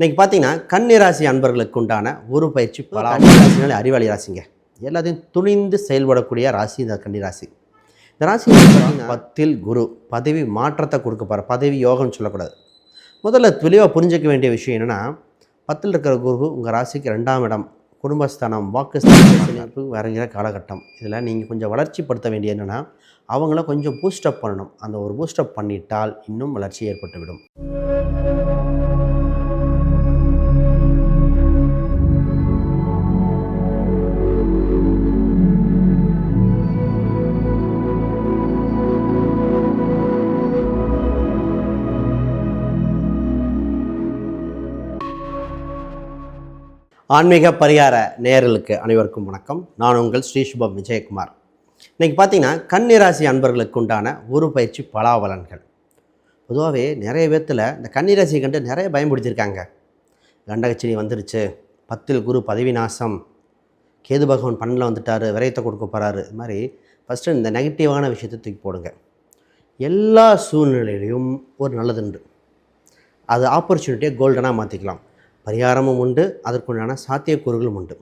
இன்னைக்கு பார்த்தீங்கன்னா கன்னிராசி அன்பர்களுக்கு உண்டான ஒரு பயிற்சி பல கன்னிராசினாலே அறிவாளி ராசிங்க. எல்லாத்தையும் துணிந்து செயல்படக்கூடிய ராசி இந்த கன்னிராசி. இந்த ராசி பத்தில் குரு பதவி மாற்றத்தை கொடுக்க போகிற பதவி யோகம்னு சொல்லக்கூடாது. முதல்ல தெளிவாக புரிஞ்சிக்க வேண்டிய விஷயம் என்னென்னா பத்தில் இருக்கிற குரு உங்கள் ராசிக்கு ரெண்டாம் இடம். குடும்பஸ்தானம் வாக்குஸ்தானம் வருகிற காலகட்டம். இதில் நீங்கள் கொஞ்சம் வளர்ச்சிப்படுத்த வேண்டிய என்னென்னா அவங்கள கொஞ்சம் பூஸ்டப் பண்ணணும். அந்த ஒரு பூஸ்டப் பண்ணிட்டால் இன்னும் வளர்ச்சி ஏற்பட்டுவிடும். ஆன்மீக பரிகார நேயர்களுக்கு அனைவருக்கும் வணக்கம். நான் உங்கள் ஸ்ரீ சுபம் விஜயகுமார். இன்றைக்கி பார்த்தீங்கன்னா கன்னிராசி அன்பர்களுக்கு உண்டான ஒரு பயிற்சி பலாபலன்கள். பொதுவாகவே நிறைய பேர்த்தில் இந்த கன்னிராசியை கண்டு நிறைய பயன்படுத்தியிருக்காங்க கண்டகச்சினி வந்துருச்சு. பத்தில் குரு பதவி நாசம் கேது பகவான் பண்ணில் வந்துட்டார் விரயத்தை கொடுக்க போகிறாரு இது மாதிரி ஃபஸ்ட்டு இந்த நெகட்டிவான விஷயத்தை தூக்கி போடுங்க. எல்லா சூழ்நிலையிலையும் ஒரு நல்லதுண்டு. அது ஆப்பர்ச்சுனிட்டியை கோல்டனாக மாற்றிக்கலாம் பரிகாரமும் உண்டு அதற்குண்டான சாத்தியக்கூறுகளும் உண்டு.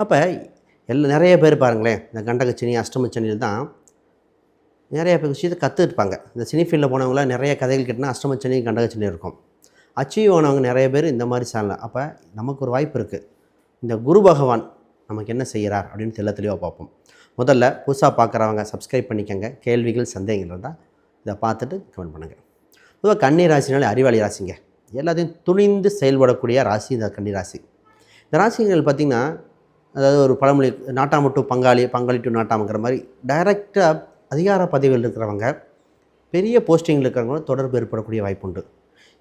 அப்போ எல்லா நிறைய பேர் பாருங்களேன் இந்த கண்டகச்சனி அஷ்டமச்சனியில் தான் நிறைய பேர் விஷயத்தை கற்றுருப்பாங்க இந்த சினி ஃபீல்டில் போனவங்களாம் நிறைய கதைகள் கேட்டால் அஷ்டமச்சனி கண்டகச்சனி இருக்கும். அச்சீவ் ஆனவங்க நிறைய பேர் இந்த மாதிரி சேனல் அப்போ நமக்கு ஒரு வாய்ப்பு இருக்குது இந்த குரு பகவான் நமக்கு என்ன செய்கிறார் அப்படின்னு தெள்ள தெளிவாக பார்ப்போம். முதல்ல புதுசாக பார்க்குறவங்க சப்ஸ்கிரைப் பண்ணிக்கோங்க. கேள்விகள் சந்தேகங்கள் இருந்தால் இதை பார்த்துட்டு கமெண்ட் பண்ணுங்கள் பொதுவாக கன்னி ராசினாலே அறிவாளி ராசிங்க. எல்லாத்தையும் துணிந்து செயல்படக்கூடிய ராசி இந்த கன்னி ராசி. இந்த ராசிகள் பார்த்திங்கன்னா அதாவது ஒரு பழமொழி நாட்டாம டு பங்காளி பங்காளி டு நாட்டாமங்கிற மாதிரி டைரெக்டாக அதிகார பதவியில் இருக்கிறவங்க பெரிய போஸ்டிங்கில் இருக்கிறவங்க தொடர்பு ஏற்படக்கூடிய வாய்ப்புண்டு.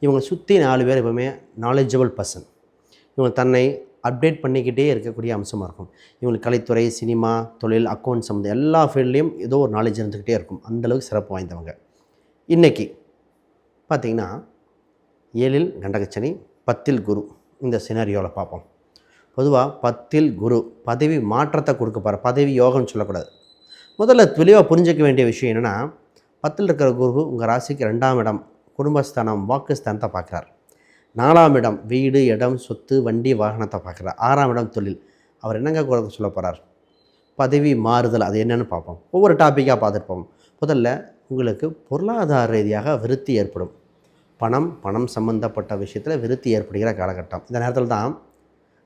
இவங்க சுற்றி நாலு பேர் எப்பவுமே நாலேஜபிள் பர்சன் இவங்க தன்னை அப்டேட் பண்ணிக்கிட்டே இருக்கக்கூடிய அம்சமாக இருக்கும். இவங்களுக்கு கலைத்துறை சினிமா தொழில் அக்கௌண்ட் சம்மந்தம் எல்லா ஃபீல்ட்லேயும் ஏதோ ஒரு நாலேஜ் இருந்துக்கிட்டே இருக்கும். அந்தளவுக்கு சிறப்பு வாய்ந்தவங்க. இன்றைக்கி பார்த்திங்கன்னா ஏழில் கண்டகச்சனி பத்தில் குரு. இந்த சினாரியோவில் பார்ப்போம். பொதுவாக பத்தில் குரு பதவி மாற்றத்தை கொடுக்க போகிற பதவி யோகம்னு சொல்லக்கூடாது. முதல்ல தெளிவாக புரிஞ்சிக்க வேண்டிய விஷயம் என்னென்னா பத்தில் இருக்கிற குரு உங்கள் ராசிக்கு ரெண்டாம் இடம் குடும்பஸ்தானம் வாக்குஸ்தானத்தை பார்க்குறார். நாலாம் இடம் வீடு இடம் சொத்து வண்டி வாகனத்தை பார்க்குறார். ஆறாம் இடம் தொழில். அவர் என்னங்க குறை சொல்ல போகிறார் பதவி மாறுதல் அது என்னென்னு பார்ப்போம். ஒவ்வொரு டாப்பிக்காக பார்த்துட்டு போவோம். முதல்ல உங்களுக்கு பொருளாதார ரீதியாக விருத்தி ஏற்படும். பணம் பணம் சம்பந்தப்பட்ட விஷயத்தில் விருத்தி ஏற்படுகிற காலகட்டம். இந்த நேரத்தில் தான்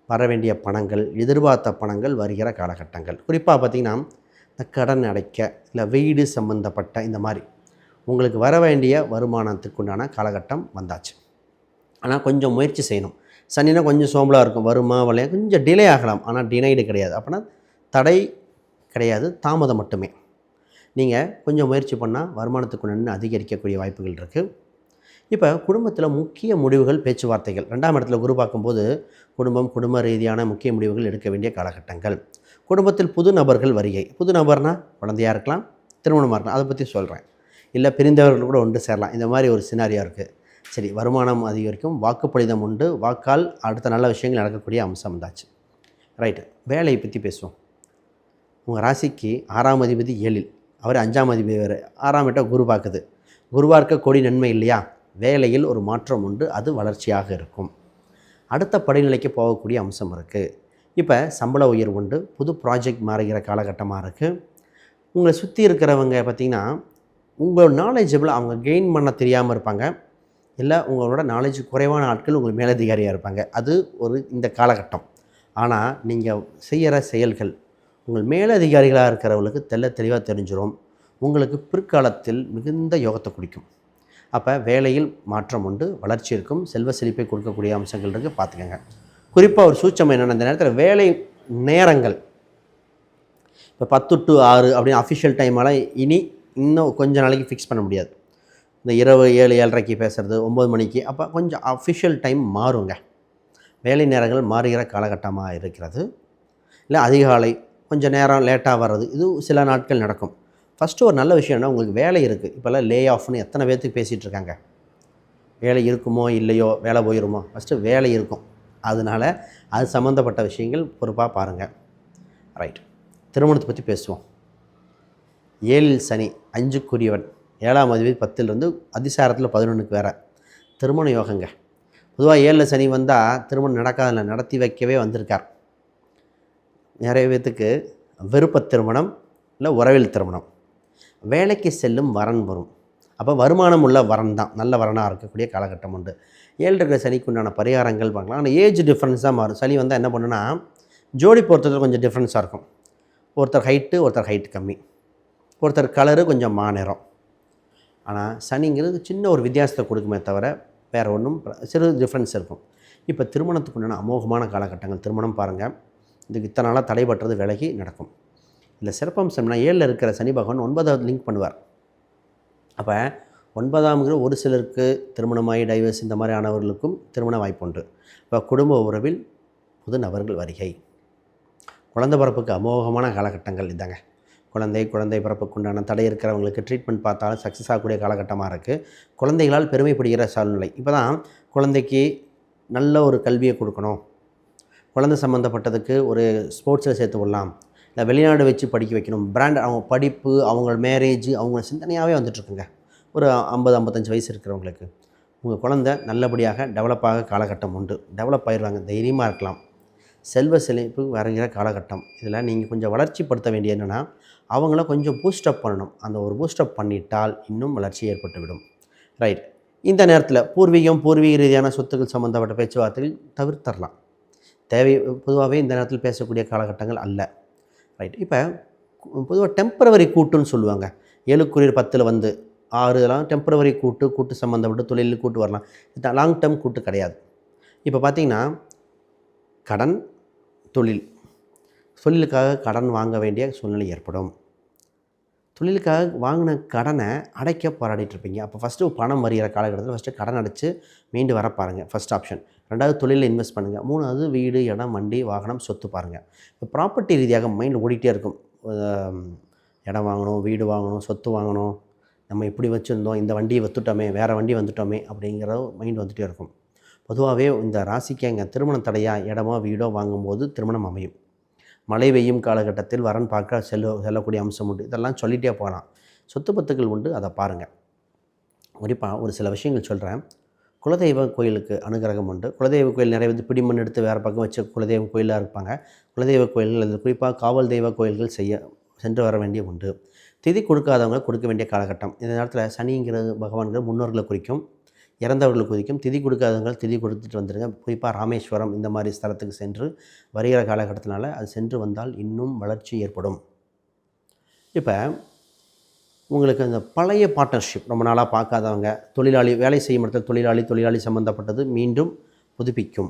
வர வேண்டிய பணங்கள் எதிர்பார்த்த பணங்கள் வருகிற காலகட்டங்கள். குறிப்பாக பார்த்திங்கன்னா இந்த கடன் அடைக்க இல்லை வீடு சம்பந்தப்பட்ட இந்த மாதிரி உங்களுக்கு வர வேண்டிய வருமானத்துக்குண்டான காலகட்டம் வந்தாச்சு. ஆனால் கொஞ்சம் முயற்சி செய்யணும். சனினா கொஞ்சம் சோம்பலாக இருக்கும். வருமா வளைய கொஞ்சம் டிலே ஆகலாம். ஆனால் டினைடு கிடையாது. அப்படின்னா தடை கிடையாது. தாமதம் மட்டுமே. நீங்கள் கொஞ்சம் முயற்சி பண்ணால் வருமானத்துக்கு அதிகரிக்கக்கூடிய வாய்ப்புகள் இருக்குது இப்போ குடும்பத்தில் முக்கிய முடிவுகள் பேச்சுவார்த்தைகள். ரெண்டாம் இடத்துல குரு குடும்பம் குடும்ப ரீதியான முக்கிய முடிவுகள் எடுக்க வேண்டிய காலகட்டங்கள். குடும்பத்தில் புது நபர்கள் வருகை. புது நபர்னால் குழந்தையாக இருக்கலாம் திருமணமாக இருக்கலாம் அதை பற்றி சொல்கிறேன். இல்லை பிரிந்தவர்கள் கூட ஒன்று சேரலாம். இந்த மாதிரி ஒரு சினாரியா இருக்குது சரி வருமானம் அதிகரிக்கும் வாக்குப்பளிதம் உண்டு வாக்கால் அடுத்த நல்ல விஷயங்கள் நடக்கக்கூடிய அம்சம் வந்தாச்சு ரைட்டு வேலையை பற்றி பேசுவோம். உங்கள் ராசிக்கு ஆறாம் அதிபதி ஏழில். அவர் அஞ்சாம் அதிபதி வேறு. ஆறாம் இடம் குரு பார்க்குது. குருவாக இருக்க கொடி நன்மை இல்லையா? வேலையில் ஒரு மாற்றம் உண்டு அது வளர்ச்சியாக இருக்கும். அடுத்த படிநிலைக்கு போகக்கூடிய அம்சம் இருக்குது இப்போ சம்பள உயர்வு உண்டு புது ப்ராஜெக்ட் மாறுகிற காலகட்டமாக இருக்குது உங்களை சுற்றி இருக்கிறவங்க பார்த்திங்கன்னா உங்கள் நாலேஜபிள் அவங்க கெயின் பண்ண தெரியாமல் இருப்பாங்க. இல்லை உங்களோட நாலேஜ் குறைவான ஆட்கள் உங்கள் மேலதிகாரியாக இருப்பாங்க. அது ஒரு இந்த காலகட்டம். ஆனால் நீங்கள் செய்கிற செயல்கள் உங்கள் மேலதிகாரிகளாக இருக்கிறவங்களுக்கு தெல்ல தெளிவாக தெரிஞ்சிடும் உங்களுக்கு பிற்காலத்தில் மிகுந்த யோகத்தை குடிக்கும். அப்போ வேலையில் மாற்றம் உண்டு வளர்ச்சி இருக்கும் செல்வ செழிப்பை கொடுக்கக்கூடிய அம்சங்கள் இருக்குது பார்த்துக்கோங்க. குறிப்பாக ஒரு சூச்சம் என்னென்ன இந்த நேரத்தில் வேலை நேரங்கள். இப்போ பத்து டு ஆறு அப்படின்னு அஃபிஷியல் டைமெல்லாம் இனி இன்னும் கொஞ்ச நாளைக்கு ஃபிக்ஸ் பண்ண முடியாது. இந்த இரவு ஏழு ஏழரைக்கு பேசுகிறது ஒம்பது மணிக்கு அப்போ கொஞ்சம் அஃபிஷியல் டைம் மாறுங்க. வேலை நேரங்கள் மாறுகிற காலகட்டமாக இருக்கிறது. இல்லை அதிகாலை கொஞ்சம் நேரம் லேட்டாக வர்றது இது சில நாட்கள் நடக்கும். ஃபஸ்ட்டு ஒரு நல்ல விஷயம் என்ன உங்களுக்கு வேலை இருக்குது இப்போல்லாம் லே ஆஃப்னு எத்தனை பேர்த்துக்கு பேசிகிட்டு இருக்காங்க? வேலை இருக்குமோ இல்லையோ? வேலை போயிருமோ? ஃபஸ்ட்டு வேலை இருக்கும். அதனால் அது சம்மந்தப்பட்ட விஷயங்கள் பொறுப்பாக பாருங்கள் ரைட் திருமணத்தை பற்றி பேசுவோம். ஏழில் சனி அஞ்சுக்குரியவன். ஏழாம் அதிபதி பத்திலிருந்து அதிசாரத்தில் பதினொன்றுக்கு வேறு. திருமண யோகங்க. பொதுவாக ஏழில் சனி வந்தால் திருமணம் நடக்காதில்ல நடத்தி வைக்கவே வந்திருக்கார். நிறைய பேர்த்துக்கு விருப்ப திருமணம் இல்லை உறவில் திருமணம். வேலைக்கு செல்லும் வரன் வரும். அப்போ வருமானம் உள்ள வரன் தான். நல்ல வரனாக இருக்கக்கூடிய காலகட்டம் உண்டு. ஏழு இருக்கிற சனிக்கு உண்டான பரிகாரங்கள் பார்க்கலாம். ஆனால் ஏஜ் டிஃப்ரென்ஸ் தான் மாறும். சனி வந்தால் என்ன பண்ணுன்னா ஜோடி பொறுத்தது கொஞ்சம் டிஃப்ரென்ஸாக இருக்கும். ஒருத்தர் ஹைட்டு ஒருத்தர் ஹைட் கம்மி. ஒருத்தர் கலரு கொஞ்சம் மாநிறம் ஆனால் சனிங்கிறது சின்ன ஒரு வித்தியாசத்தை கொடுக்குமே தவிர வேறு ஒன்றும் சிறு டிஃப்ரென்ஸ் இருக்கும். இப்போ திருமணத்துக்கு உண்டான அமோகமான காலகட்டங்கள். திருமணம் பாருங்கள் இதுக்கு இத்தனை நாளாக தடைபட்டுறது விலகி நடக்கும். இல்லை சிறப்பம்சம்னா ஏழில் இருக்கிற சனி பகவான் ஒன்பதாவது லிங்க் பண்ணுவார். அப்போ ஒன்பதாம்ங்கிற ஒரு சிலருக்கு திருமணமாகி டைவர்ஸ் இந்த மாதிரி ஆனவர்களுக்கும் திருமண வாய்ப்பு உண்டு இப்போ குடும்ப உறவில் புது நபர்கள் வருகை. குழந்தை பிறப்புக்கு அமோகமான காலகட்டங்கள் இதாங்க. குழந்தை குழந்தை பிறப்புக்குண்டான தடை இருக்கிறவங்களுக்கு ட்ரீட்மெண்ட் பார்த்தாலும் சக்ஸஸ் ஆகக்கூடிய காலகட்டமாக இருக்குது குழந்தைகளால் பெருமைப்படுகிற சூழ்நிலை. இப்போ தான் குழந்தைக்கு நல்ல ஒரு கல்வியை கொடுக்கணும். குழந்தை சம்மந்தப்பட்டதுக்கு ஒரு ஸ்போர்ட்ஸில் சேர்த்து விடலாம். இல்லை வெளிநாடு வச்சு படிக்க வைக்கணும். பிராண்ட் அவங்க படிப்பு அவங்க மேரேஜ் அவங்க சிந்தனையாகவே வந்துட்டுருக்குங்க. ஒரு ஐம்பது ஐம்பத்தஞ்சு வயசு இருக்கிறவங்களுக்கு. உங்கள் குழந்தை நல்லபடியாக டெவலப் ஆக காலகட்டம் உண்டு. டெவலப் ஆயிடுவாங்க தைரியமாக இருக்கலாம். செல்வ செழிப்பு வரைகிற காலகட்டம். இதில் நீங்கள் கொஞ்சம் வளர்ச்சிப்படுத்த வேண்டிய என்னென்னா அவங்கள கொஞ்சம் பூஸ்டப் பண்ணணும். அந்த ஒரு பூஸ்டப் பண்ணிட்டால் இன்னும் வளர்ச்சி ஏற்பட்டுவிடும். ரைட் இந்த நேரத்தில் பூர்வீகம் பூர்வீக ரீதியான சொத்துக்கள் சம்மந்தப்பட்ட பேச்சுவார்த்தைகள் தவிர்த்தரலாம். தேவை பொதுவாகவே இந்த நேரத்தில் பேசக்கூடிய காலகட்டங்கள் அல்ல. ரைட் இப்போ பொதுவாக டெம்பரவரி கூட்டுன்னு சொல்லுவாங்க. ஏழுக்குரியர் பத்தில் வந்து ஆறு இதெல்லாம் டெம்பரவரி கூட்டு கூட்டு சம்மந்தப்பட்ட தொழில் கூட்டு வரலாம். லாங் டேர்ம் கூட்டு கிடையாது. இப்போ பார்த்தீங்கன்னா கடன் தொழில். தொழிலுக்காக கடன் வாங்க வேண்டிய சூழ்நிலை ஏற்படும். தொழிலுக்காக வாங்கின கடனை அடைக்க போராடிட்டு இருப்பீங்க. அப்போ ஃபஸ்ட்டு பணம் வருகிற காலகட்டத்தில் ஃபஸ்ட்டு கடன் அடைச்சு மீண்டு வர பாருங்கள் ஃபஸ்ட் ஆப்ஷன் ரெண்டாவது தொழிலில் இன்வெஸ்ட் பண்ணுங்கள் மூணாவது வீடு இடம் வண்டி வாகனம் சொத்து பாருங்கள் இப்போ ப்ராப்பர்ட்டி ரீதியாக மைண்ட் ஓடிட்டே இருக்கும். இடம் வாங்கணும் வீடு வாங்கணும் சொத்து வாங்கணும். நம்ம இப்படி வச்சுருந்தோம் இந்த வண்டியை வத்துட்டோமே வேறு வண்டி வந்துட்டோமே அப்படிங்கிற மைண்ட் வந்துகிட்டே இருக்கும். பொதுவாகவே இந்த ராசிக்கு அங்கே திருமணம் தடையா இடமோ வீடோ வாங்கும்போது திருமணம் அமையும். மழை பெய்யும் காலகட்டத்தில் வரன் பார்க்க செல்ல செல்லக்கூடிய அம்சம் உண்டு. இதெல்லாம் சொல்லிகிட்டே போகலாம். சொத்து பத்துக்கள் உண்டு அதை பாருங்கள் குறிப்பாக ஒரு சில விஷயங்கள் சொல்கிறேன் குலதெய்வ கோயிலுக்கு அனுகிரகம் உண்டு. குலதெய்வ கோயில் நிறைய வந்து பிடிமண் எடுத்து வேறு பக்கம் வச்சு குலதெய்வ கோயிலாக இருப்பாங்க. குலதெய்வ கோயில்கள் அதில் குறிப்பாக காவல் தெய்வ கோயில்கள் செய்ய சென்று வர வேண்டிய உண்டு. திதி கொடுக்காதவங்க கொடுக்க வேண்டிய காலகட்டம். இந்த நேரத்தில் சனிங்கிறது பகவான்கள் முன்னோர்களை குறிக்கும். இறந்தவர்கள் குறிக்கும் திதி கொடுக்காதவங்க திதி கொடுத்துட்டு வந்துடுங்க குறிப்பாக ராமேஸ்வரம் இந்த மாதிரி ஸ்தலத்துக்கு சென்று வருகிற காலகட்டத்தினால அது சென்று வந்தால் இன்னும் வளர்ச்சி ஏற்படும். இப்போ உங்களுக்கு அந்த பழைய பார்ட்னர்ஷிப் ரொம்ப நாளாக பார்க்காதவங்க தொழிலாளி வேலை செய்யும் இடத்துல தொழிலாளி தொழிலாளி சம்மந்தப்பட்டது மீண்டும் புதுப்பிக்கும்.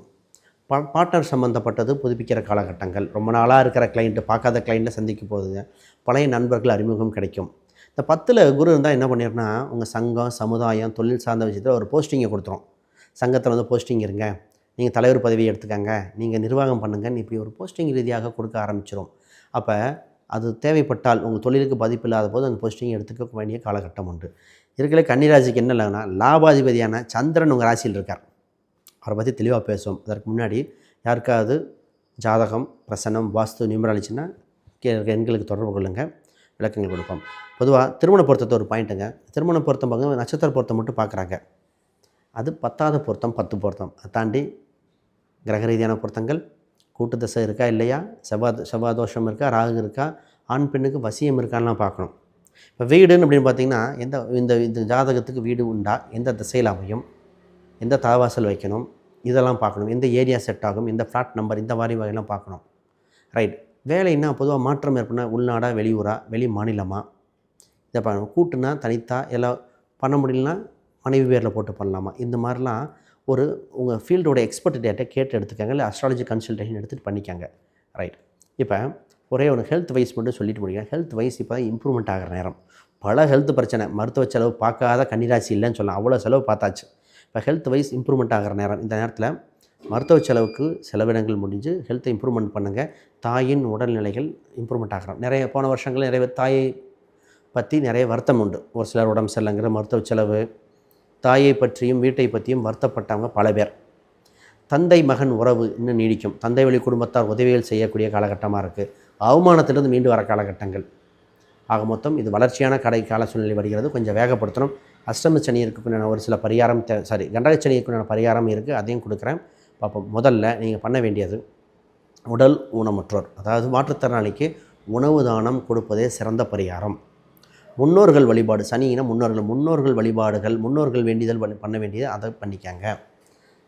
பா பார்ட்னர் சம்மந்தப்பட்டது புதுப்பிக்கிற காலகட்டங்கள். ரொம்ப நாளாக இருக்கிற கிளைண்ட்டு பார்க்காத கிளைண்ட்டை சந்திக்க போகுதுங்க. பழைய நண்பர்கள் அறிமுகம் கிடைக்கும். இந்த பத்தில் குரு இருந்தால் என்ன பண்ணிடுனா உங்கள் சங்கம் சமுதாயம் தொழில் சார்ந்த விஷயத்தில் ஒரு போஸ்டிங்கை கொடுத்துரும். சங்கத்தில் வந்து போஸ்டிங் இருங்க. நீங்கள் தலைவர் பதவியை எடுத்துக்கங்க. நீங்கள் நிர்வாகம் பண்ணுங்கன்னு இப்படி ஒரு போஸ்டிங் ரீதியாக கொடுக்க ஆரம்பிச்சிடும் அப்போ அது தேவைப்பட்டால் உங்கள் தொழிலுக்கு பாதிப்பு இல்லாத போது அந்த போஸ்டிங் எடுத்துக்க வேண்டிய காலகட்டம் உண்டு. இருக்கிற கன்னிராசிக்கு என்ன இல்லைன்னா லாபாதிபதியான சந்திரன் உங்கள் ராசியில் இருக்கார். அவரை பற்றி தெளிவாக பேசுவோம். அதற்கு முன்னாடி யாருக்காவது ஜாதகம் பிரசனம் வாஸ்து நியூமராலஜின்னா கே தொடர்பு கொள்ளுங்கள் விளக்கங்கள் கொடுப்போம் பொதுவாக திருமண பொருத்தத்தை ஒரு பாயிண்ட்டுங்க திருமண பொருத்தம் பார்க்க நட்சத்திர பொருத்தம் மட்டும் பார்க்குறாங்க அது பத்தாவது பொருத்தம் பத்து பொருத்தம். அதை தாண்டி கிரக ரீதியான பொருத்தங்கள் கூட்டு தசை இருக்கா இல்லையா? செவ்வாய் செவ்வாய் தோஷம் இருக்கா? ராகு இருக்கா? ஆண் பெண்ணுக்கு வசியம் இருக்கான்லாம் பார்க்கணும் இப்போ வீடுன்னு அப்படின்னு பார்த்தீங்கன்னா எந்த இந்த இந்த ஜாதகத்துக்கு வீடு உண்டா? எந்த திசையில் அமையும்? எந்த தலைவாசல் வைக்கணும்? இதெல்லாம் பார்க்கணும் எந்த ஏரியா செட் ஆகும்? எந்த ஃப்ளாட் நம்பர் இந்த மாதிரி வகையெல்லாம் பார்க்கணும் ரைட் வேலைன்னா பொதுவாக மாற்றம் ஏற்படுனா உள்நாடா வெளியூரா வெளி மாநிலமா? இதை பண்ணணும் கூட்டுனா தனித்தா எல்லாம் பண்ண முடியலனா மனைவி பேரில் போட்டு பண்ணலாமா? இந்த மாதிரிலாம் ஒரு உங்கள் ஃபீல்டோட எக்ஸ்பர்ட் டேட்டை கேட்டு எடுத்துக்காங்க. இல்லை அஸ்ட்ராலஜி கன்சல்டேஷன் எடுத்துகிட்டு பண்ணிக்காங்க. ரைட் இப்போ ஒரே ஒரு ஹெல்த் வைஸ் மட்டும் சொல்லிட்டு முடியுங்க. ஹெல்த் வைஸ் இப்போ தான் இம்ப்ரூவ்மெண்ட் ஆகிற நேரம். பல ஹெல்த் பிரச்சனை. மருத்துவ செலவு பார்க்காத கன்னிராசி இல்லைன்னு சொல்லலாம். அவ்வளோ செலவு பார்த்தாச்சு. இப்போ ஹெல்த் வைஸ் இம்ப்ரூவ்மெண்ட் ஆகிற நேரம். இந்த நேரத்தில் மருத்துவ செலவுக்கு செலவினங்கள் முடிஞ்சு ஹெல்த்தை இம்ப்ரூவ்மெண்ட் பண்ணுங்கள் தாயின் உடல்நிலைகள் இம்ப்ரூவ்மெண்ட் ஆகிறான். நிறைய போன வருஷங்களில் நிறைய தாயை பற்றி நிறைய வருத்தம் உண்டு. ஒரு சிலர் உடம்பு சரியில்லைங்கிற மருத்துவ செலவு தாயை பற்றியும் வீட்டை பற்றியும் வருத்தப்பட்டவங்க பல பேர். தந்தை மகன் உறவு இன்னும் நீடிக்கும். தந்தை வழி குடும்பத்தார் உதவிகள் செய்யக்கூடிய காலகட்டமாக இருக்குது அவமானத்திலிருந்து மீண்டு வர காலகட்டங்கள். ஆக மொத்தம் இது வளர்ச்சியான கடை கால சூழ்நிலை வருகிறது. கொஞ்சம் வேகப்படுத்தணும். அஷ்டம சனி இருக்குன்னு ஒரு சில பரிகாரம் தே சாரி கண்டக சனி இருக்குன்னு பரிகாரம் இருக்குது அதையும் கொடுக்குறேன். பார்ப்போம். முதல்ல நீங்கள் பண்ண வேண்டியது உடல் ஊனமுற்றோர் அதாவது மாற்றுத்திறனாளிக்கு உணவு தானம் கொடுப்பதே சிறந்த பரிகாரம். முன்னோர்கள் வழிபாடு சனியின முன்னோர்கள் முன்னோர்கள் வழிபாடுகள் முன்னோர்கள் வேண்டியதல் வழி- பண்ண வேண்டியது அதை பண்ணிக்கங்க.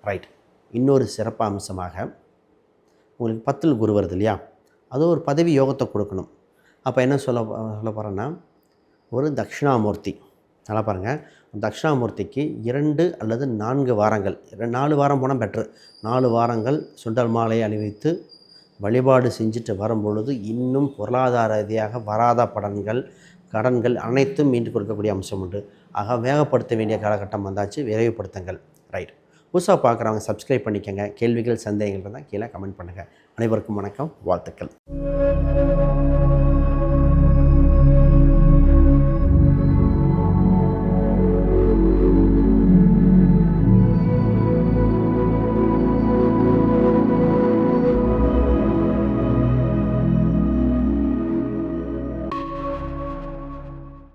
ரைட் இன்னொரு சிறப்பு அம்சமாக உங்களுக்கு பத்தில் குரு வருது இல்லையா? அது ஒரு பதவி யோகத்தை கொடுக்கணும். அப்போ என்ன சொல்ல சொல்ல போகிறேன்னா ஒரு தட்சிணாமூர்த்தி நல்லா பாருங்கள் தட்சிணாமூர்த்திக்கு இரண்டு அல்லது நான்கு வாரங்கள் நாலு வாரம் போனால் பெட்ரு நாலு வாரங்கள் சுண்டல் மாலை அணிவித்து வழிபாடு செஞ்சுட்டு வரும்பொழுது இன்னும் பொருளாதார ரீதியாக வராத படன்கள் கடன்கள் அனைத்தும் மீண்டு கொடுக்கக்கூடிய அம்சம் உண்டு. ஆக வேகப்படுத்த வேண்டிய காலகட்டம் வந்தாச்சு. விரைவுபடுத்துங்கள். ரைட் புதுசாக பார்க்குறவங்க சப்ஸ்கிரைப் பண்ணிக்கங்க. கேள்விகள் சந்தேகங்கள் இருந்தால் கீழே கமெண்ட் பண்ணுங்கள் அனைவருக்கும் வணக்கம். வாழ்த்துக்கள்.